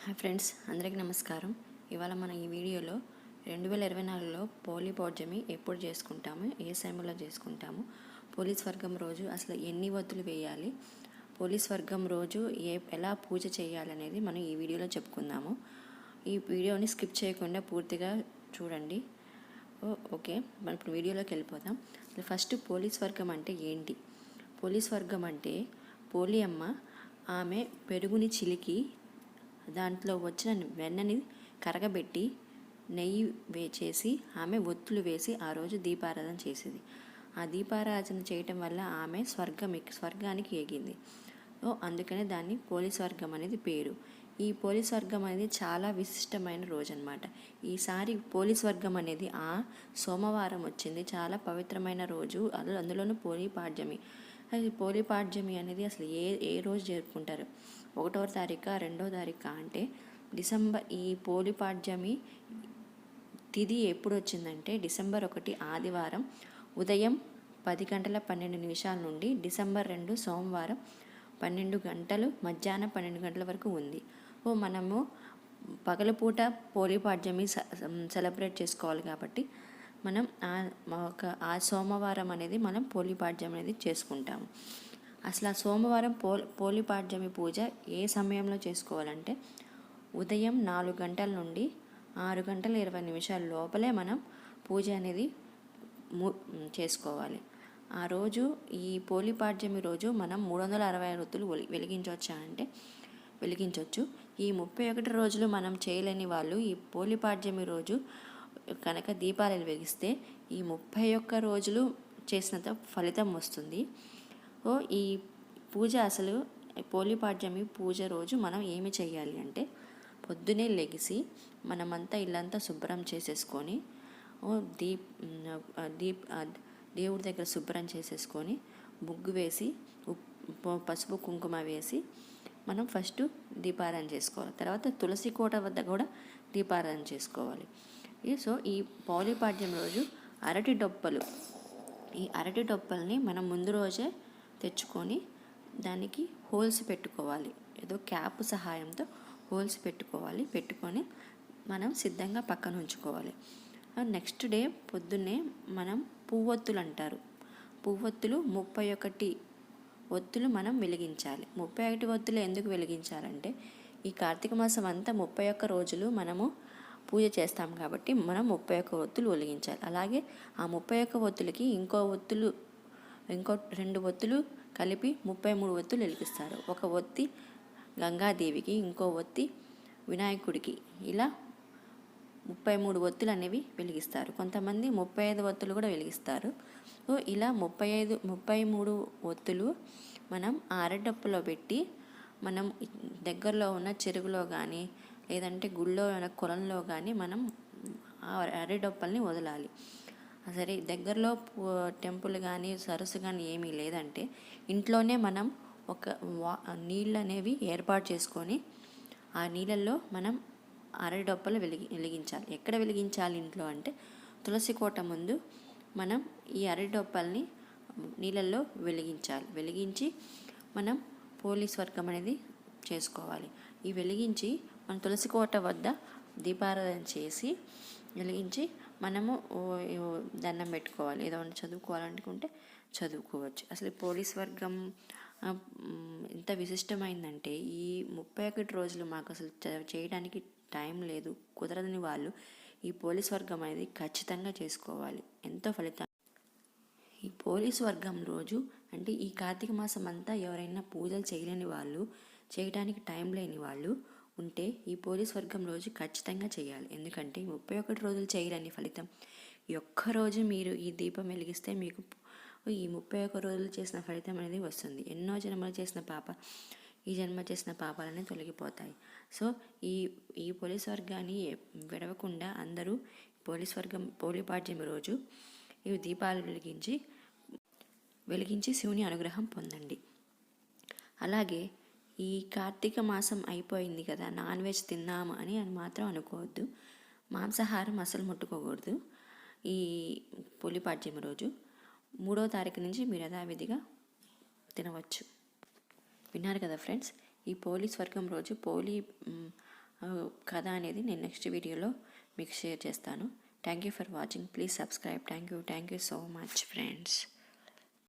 Hi friends అందరికీ నమస్కారం. ఇవాళ మనం ఈ వీడియోలో రెండు వేల ఇరవై నాలుగులో పోలీ పౌర్జమి ఎప్పుడు చేసుకుంటాము ఏ సమయంలో చేసుకుంటాము పోలీస్ వర్గం రోజు అసలు ఎన్ని ఒత్తులు వేయాలి పోలీస్ వర్గం రోజు ఏ ఎలా పూజ చేయాలి అనేది మనం ఈ వీడియోలో చెప్పుకుందాము. ఈ వీడియోని స్కిప్ చేయకుండా పూర్తిగా చూడండి. ఓకే మనం ఇప్పుడు వీడియోలోకి వెళ్ళిపోదాం. అసలు ఫస్ట్ పోలీస్ వర్గం అంటే ఏంటి? పోలీస్ వర్గం అంటే పోలి అమ్మ ఆమె పెరుగుని చిలికి దాంట్లో వచ్చిన వెన్నని కరగబెట్టి నెయ్యి వేచేసి ఆమె ఒత్తులు వేసి ఆ రోజు దీపారాధన చేసేది. ఆ దీపారాధన చేయటం వల్ల ఆమె స్వర్గం స్వర్గానికి ఎగింది. ఓ అందుకనే దాన్ని పోలీస్ వర్గం అనేది పేరు. ఈ పోలీస్ వర్గం అనేది చాలా విశిష్టమైన రోజు అనమాట ఈసారి పోలీస్ వర్గం అనేది ఆ సోమవారం వచ్చింది. చాలా పవిత్రమైన రోజు. అందులో అందులోనూ పోలీ పాడ్యమి. అది పోలిపాడ్యమి అనేది అసలు ఏ ఏ రోజు జరుపుకుంటారు? ఒకటో తారీఖు రెండో తారీఖు అంటే డిసెంబర్ ఈ పోలిపాడ్యమి తిది ఎప్పుడు వచ్చిందంటే డిసెంబర్ ఒకటి ఆదివారం ఉదయం పది గంటల పన్నెండు నిమిషాల నుండి డిసెంబర్ రెండు సోమవారం పన్నెండు గంటలు మధ్యాహ్నం పన్నెండు గంటల వరకు ఉంది. ఓ మనము పగలపూట పోలిపాడ్యమి సెలబ్రేట్ చేసుకోవాలి కాబట్టి మనం ఒక ఆ సోమవారం అనేది మనం పోలిపాడ్యం అనేది చేసుకుంటాము. అసలు ఆ సోమవారం పో పోలిపాడ్యమి పూజ ఏ సమయంలో చేసుకోవాలంటే ఉదయం నాలుగు గంటల నుండి ఆరు గంటల ఇరవై నిమిషాల లోపలే మనం పూజ అనేది చేసుకోవాలి. ఆ రోజు ఈ పోలిపాడ్యమి రోజు మనం మూడు వందల అరవై వృత్తులు వెలిగించవచ్చా అంటే వెలిగించవచ్చు ఈ ముప్పై ఒకటి రోజులు మనం చేయలేని వాళ్ళు ఈ పోలిపాడ్యమి రోజు కనుక దీపాలు వెలిగిస్తే ఈ ముప్పై ఒక్క రోజులు చేసినంత ఫలితం వస్తుంది. ఓ ఈ పూజ అసలు పోలిపాడ్యమి పూజ రోజు మనం ఏమి చేయాలి అంటే పొద్దునే లెగిసి మనమంతా ఇల్లంతా శుభ్రం చేసేసుకొని ఓ దీప్ దీప్ దేవుడి దగ్గర శుభ్రం చేసేసుకొని ముగ్గు వేసి ఉప్పు పసుపు కుంకుమ వేసి మనం ఫస్ట్ దీపారాధన చేసుకోవాలి. తర్వాత తులసి కోట వద్ద కూడా దీపారాధన చేసుకోవాలి. సో ఈ పౌలిపాడ్యం రోజు అరటి డొప్పలు. ఈ అరటి డొప్పల్ని మనం ముందు రోజే తెచ్చుకొని దానికి హోల్స్ పెట్టుకోవాలి. ఏదో క్యాప్ సహాయంతో హోల్స్ పెట్టుకోవాలి. పెట్టుకొని మనం సిద్ధంగా పక్కన ఉంచుకోవాలి. నెక్స్ట్ డే పొద్దున్నే మనం పువ్వొత్తులు అంటారు. పువ్వొత్తులు ముప్పై ఒకటి ఒత్తులు మనం వెలిగించాలి. ముప్పై ఒకటి ఒత్తులు ఎందుకు వెలిగించాలంటే ఈ కార్తీక మాసం అంతా ముప్పై ఒక్క రోజులు మనము పూజ చేస్తాం కాబట్టి మనం ముప్పై ఒక్క ఒత్తులు ఒలిగించాలి. అలాగే ఆ ముప్పై ఒక్క ఒత్తులకి ఇంకో ఒత్తులు ఇంకో రెండు ఒత్తులు కలిపి ముప్పై మూడు ఒత్తులు వెలిగిస్తారు. ఒక ఒత్తి గంగాదేవికి ఇంకో ఒత్తి వినాయకుడికి. ఇలా ముప్పై మూడు ఒత్తులు అనేవి వెలిగిస్తారు. కొంతమంది ముప్పై ఐదు ఒత్తులు కూడా వెలిగిస్తారు. సో ఇలా ముప్పై ఐదు ముప్పై మూడు ఒత్తులు మనం ఆ అరడప్పులో పెట్టి మనం దగ్గరలో ఉన్న చెరువులో కానీ లేదంటే గుళ్ళో కొలంలో కానీ మనం ఆ అరడొప్పల్ని వదలాలి. సరే దగ్గరలో టెంపుల్ కానీ సరస్సు కానీ ఏమీ లేదంటే ఇంట్లోనే మనం ఒక వా నీళ్ళు అనేవి ఏర్పాటు చేసుకొని ఆ నీళ్ళల్లో మనం అరడొప్పలు వెలిగి వెలిగించాలి. ఎక్కడ వెలిగించాలి ఇంట్లో అంటే తులసి కోట ముందు మనం ఈ అరడొప్పల్ని నీళ్ళల్లో వెలిగించాలి. వెలిగించి మనం పోలీస్ వర్గం అనేది చేసుకోవాలి. ఈ వెలిగించి మన తులసి కోట వద్ద దీపారాధన చేసి వెలిగించి మనము ఓ- దండం పెట్టుకోవాలి. ఏదో చదువుకోవాలనుకుంటే చదువుకోవచ్చు. అసలు పోలీస్ వర్గం ఎంత విశిష్టమైందంటే ఈ ముప్పై ఒకటి రోజులు మాకు అసలు చేయడానికి టైం లేదు. కుదరదని వాళ్ళు ఈ పోలీస్ వర్గం అనేది ఖచ్చితంగా చేసుకోవాలి. ఎంతో ఫలితం. ఈ పోలీస్ వర్గం రోజు అంటే ఈ కార్తీక మాసం అంతా ఎవరైనా పూజలు చేయలేని వాళ్ళు చేయడానికి టైం లేని వాళ్ళు ఉంటే ఈ పోలీస్ వర్గం రోజు ఖచ్చితంగా చేయాలి. ఎందుకంటే ముప్పై ఒకటి రోజులు చేయలేని ఫలితం. ఈ ఒక్క రోజు మీరు ఈ దీపం వెలిగిస్తే మీకు ఈ ముప్పై ఒక్క రోజులు చేసిన ఫలితం అనేది వస్తుంది. ఎన్నో జన్మలు చేసిన పాప ఈ జన్మ చేసిన పాపాలన్నీ తొలగిపోతాయి. సో ఈ ఈ పోలీస్ వర్గాన్ని విడవకుండా అందరూ పోలీస్ వర్గం పోలిపాడ్యం రోజు ఈ దీపాలు వెలిగించి వెలిగించి శివుని అనుగ్రహం పొందండి. అలాగే ఈ కార్తీక మాసం అయిపోయింది కదా నాన్ వెజ్ తిన్నాము అని అని మాత్రం అనుకోవద్దు. మాంసాహారం అసలు ముట్టుకోకూడదు. ఈ పులిపాడ్యం రోజు మూడో తారీఖు నుంచి మీరు యథావిధిగా తినవచ్చు. విన్నారు కదా ఫ్రెండ్స్? ఈ పోలీస్ వర్గం రోజు పోలీ కథ అనేది నేను నెక్స్ట్ వీడియోలో మీకు షేర్ చేస్తాను. Thank you for watching. Please subscribe. Thank you. Thank you so much friends.